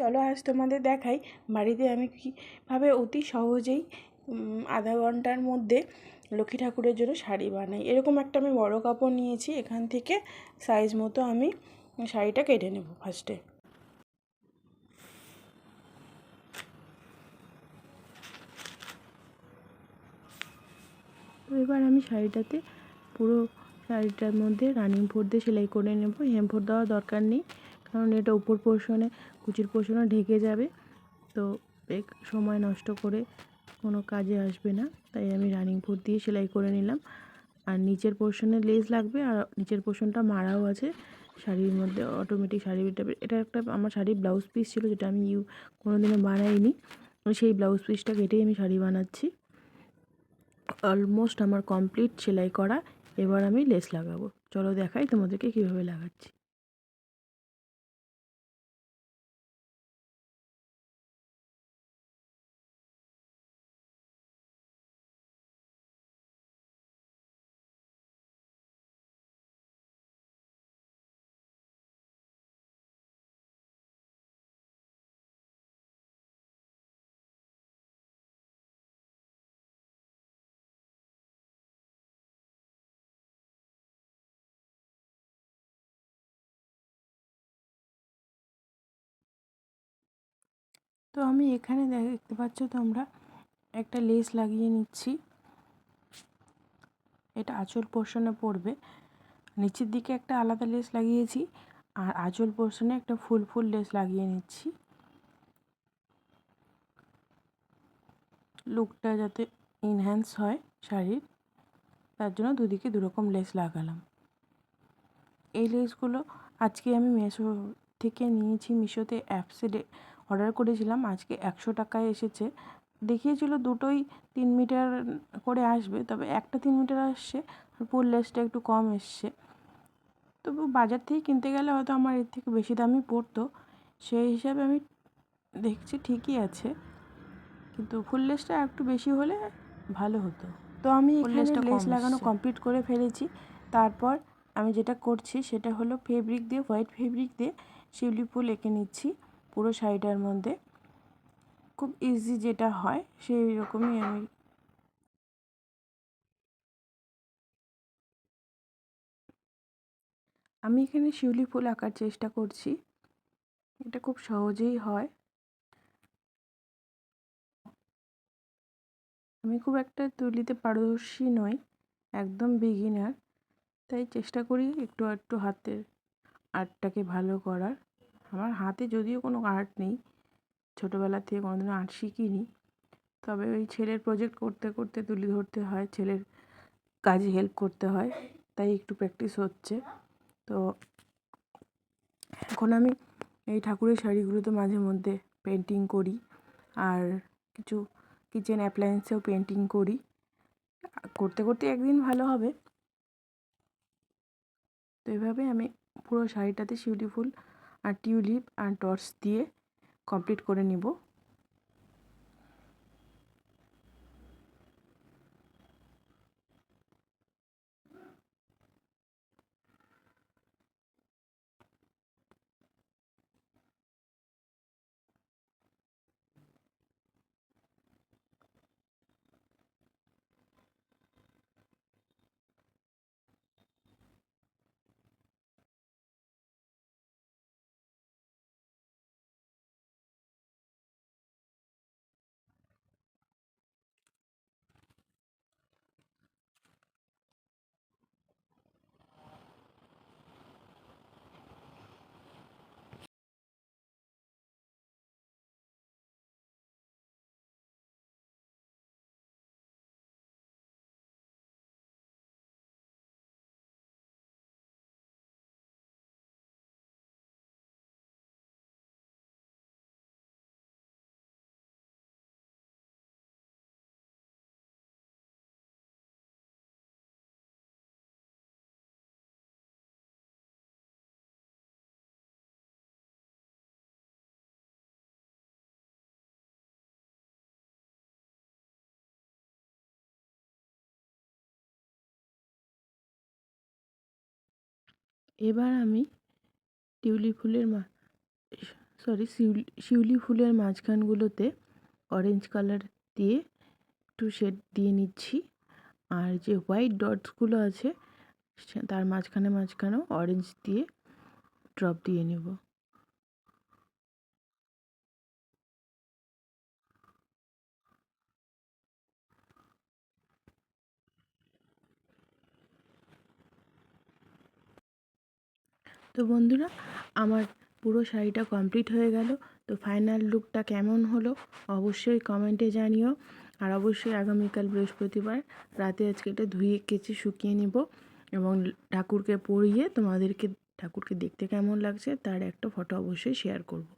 চলো আজ তোমাদের দেখাই বাড়িতে আমি কীভাবে অতি সহজেই আধা ঘণ্টার মধ্যে লক্ষ্মী ঠাকুরের জন্য শাড়ি বানাই। এরকম একটা আমি বড় কাপড় নিয়েছি, এখান থেকে সাইজ মতো আমি শাড়িটা কেটে নেব ফার্স্টে এবার আমি শাড়িটাতে পুরো শাড়িটার মধ্যে রানিং ফোর দিয়ে সেলাই করে নেব হেম ফোর দেওয়ার দরকার নেই। কারণ এটা উপর পোর্শনে কুচির পোর্শনে ঢেকে যাবে। তো এক সময় নষ্ট করে কোনো কাজে আসবে না। তাই আমি রানিং ফুট দিয়ে সেলাই করে নিলাম। আর নিচের পোর্শনে লেস লাগবে আর নিচের পোর্শনটা মারাও আছে। শাড়ির মধ্যে অটোমেটিক শাড়ি এটা একটা আমার শাড়ির ব্লাউজ পিস ছিল যেটা আমি ইউ কোনো দিনও বানাইনি সেই ব্লাউজ পিসটা কেটেই আমি শাড়ি বানাচ্ছি। অলমোস্ট আমার কমপ্লিট সেলাই করা। এবার আমি লেস লাগাবো। চলো দেখাই তোমাদেরকে কীভাবে লাগাচ্ছি। তো আমি এখানে দেখতে পাচ্ছ তোমরা একটা লেস লাগিয়ে নিচ্ছি। এটা আঁচল পোর্শনে পড়বে। নিচের দিকে একটা আলাদা লেস লাগিয়েছি আর আঁচল পোর্শনে একটা ফুল ফুল লেস লাগিয়ে নিচ্ছি। লুকটা যাতে ইনহ্যান্স হয় শাড়ির, তার জন্য দুদিকে দুরকম লেস লাগালাম। এই লেসগুলো আজকে আমি মেশো থেকে নিয়েছি মিশোতে অ্যাপসে অর্ডার করেছিলাম আজকে একশো টাকায় এসেছে। দেখিয়েছিল দুটোই তিন মিটার করে আসবে তবে একটা তিন মিটার আসছে আর ফুল লেসটা একটু কম এসছে। তবু বাজার থেকে কিনতে গেলে হয়তো আমার এর থেকে বেশি দামই পড়তো। সেই হিসাবে আমি দেখছি ঠিকই আছে কিন্তু ফুল লেসটা একটু বেশি হলে ভালো হতো। তো আমি লেসটা লেস লাগানো কমপ্লিট করে ফেলেছি। তারপর আমি যেটা করছি সেটা হলো ফেব্রিক দিয়ে হোয়াইট ফেব্রিক দিয়ে শিউলি ফুল এঁকে নিচ্ছি। পুরো শাড়িটার মধ্যে। খুব ইজি যেটা হয় সেই রকমই আমি আমি এখানে শিউলি ফুল আঁকার চেষ্টা করছি। এটা খুব সহজেই হয়। আমি খুব একটা তুলিতে পারদর্শী নই, একদম বিগিনার তাই চেষ্টা করি একটু একটু হাতের আর্টটাকে ভালো করার। আমার হাতে যদিও কোনো আর্ট নেই, ছোটোবেলা থেকে কোনোদিনও আর্ট শিখিনি। তবে ওই ছেলের প্রজেক্ট করতে করতে তুলি ধরতে হয়, ছেলের কাজে হেল্প করতে হয়, তাই একটু প্র্যাকটিস হচ্ছে। তো এখন আমি এই ঠাকুরের শাড়িগুলোতে মাঝে মধ্যে পেন্টিং করি আর কিছু কিচেন অ্যাপ্লায়েন্সেও পেন্টিং করি। করতে করতে একদিন ভালো হবে। তো এভাবে আমি পুরো শাড়িটাতে শিউলি ফুল আর টিউলিপ আর ডটস দিয়ে কমপ্লিট করে নিব। এবার আমি টিউলিপ ফুলের মা সরি শিউলি শিউলি ফুলের মাঝখানগুলোতে অরেঞ্জ কালার দিয়ে একটু শেড দিয়ে নিচ্ছি। আর যে হোয়াইট ডটসগুলো আছে তার মাঝখানে মাঝখানেও অরেঞ্জ দিয়ে ড্রপ দিয়ে নেব। তো বন্ধুরা, আমার পুরো শাড়িটা কমপ্লিট হয়ে গেল। তো ফাইনাল লুকটা কেমন হলো অবশ্যই কমেন্টে জানিও। আর অবশ্যই আগামীকাল বৃহস্পতিবার রাতে আজকে এটা ধুয়ে কেচে শুকিয়ে নিব এবং ঠাকুরকে পরিয়ে তোমাদেরকে, ঠাকুরকে দেখতে কেমন লাগছে তার একটা ফটো অবশ্যই শেয়ার করব।